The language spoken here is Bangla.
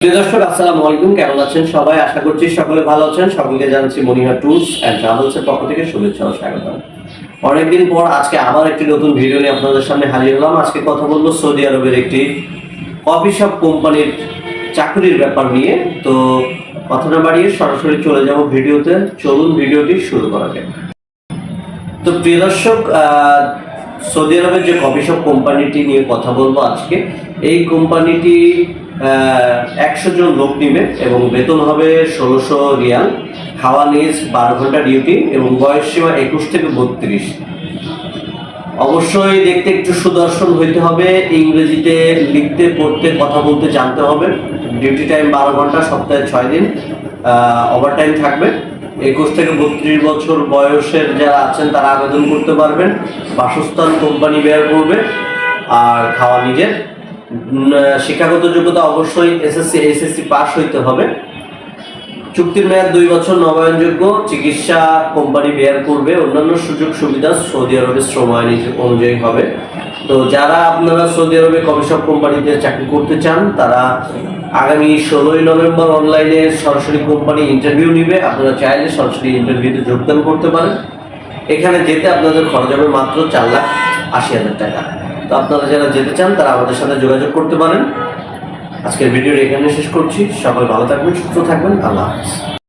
দর্শক, আসসালামু আলাইকুম। কেমন আছেন সবাই? আশা করছি সকলে ভালো আছেন। সকলকে জানাচ্ছি মনিহা ট্যুরস অ্যান্ড ট্রাভেলস এর পক্ষ থেকে শুভেচ্ছা ও স্বাগতম। অনেকদিন পর আজকে আবার একটি নতুন ভিডিও নিয়ে আপনাদের সামনে হাজির হলাম। আজকে কথা বলব সৌদি আরবের একটি কফি শপ কোম্পানির চাকরির ব্যাপার নিয়ে। তো কথা না বাড়িয়ে সরাসরি চলে যাব ভিডিওতে। চলুন ভিডিওটি শুরু করা যাক। তো প্রিয় দর্শক সৌদি আরবের যে কফি শপ কোম্পানিটি নিয়ে কথা বলব আজকে, এই কোম্পানিটি একশো জন লোক নিবে এবং বেতন হবে ষোলোশো রিয়াল। খাওয়া নিজ, বারো ঘণ্টা ডিউটি এবং বয়স সীমা একুশ থেকে বত্রিশ। অবশ্যই দেখতে একটু সুদর্শন হইতে হবে, ইংরেজিতে লিখতে, পড়তে, কথা বলতে জানতে হবে। ডিউটি টাইম বারো ঘণ্টা, সপ্তাহে ছয় দিন ওভার টাইম থাকবে। একুশ থেকে বত্রিশ বছর বয়সের যারা আছেন, তারা আবেদন করতে পারবেন। বাসস্থান কোম্পানি বের করবে আর খাওয়া নিজের। শিক্ষাগত যোগ্যতা অবশ্যই এসএসসি এসএসসি পাস হইতে হবে। চুক্তির মেয়াদ দুই বছর, নবায়নযোগ্য, চিকিৎসা কোম্পানি বেয়ার করবে। অন্যান্য সুযোগ সুবিধা সৌদি আরবের শ্রম আইন অনুযায়ী হবে। তো যারা আপনারা সৌদি আরবে কমিশন কোম্পানিতে চাকরি করতে চান, তারা আগামী ষোলোই নভেম্বর অনলাইনে সরাসরি কোম্পানি ইন্টারভিউ নিবে। আপনারা চাইলে সরাসরি ইন্টারভিউতে যোগদান করতে পারেন। এখানে যেতে আপনাদের খরচ হবে মাত্র চার লাখ আশি হাজার টাকা। তো আপনারা যারা যেতে চান, তারা আমাদের সাথে যোগাযোগ করতে পারেন। আজকের ভিডিওটা এখানে শেষ করছি। সকলে ভালো থাকবেন, সুস্থ থাকবেন। আল্লাহ হাফিজ।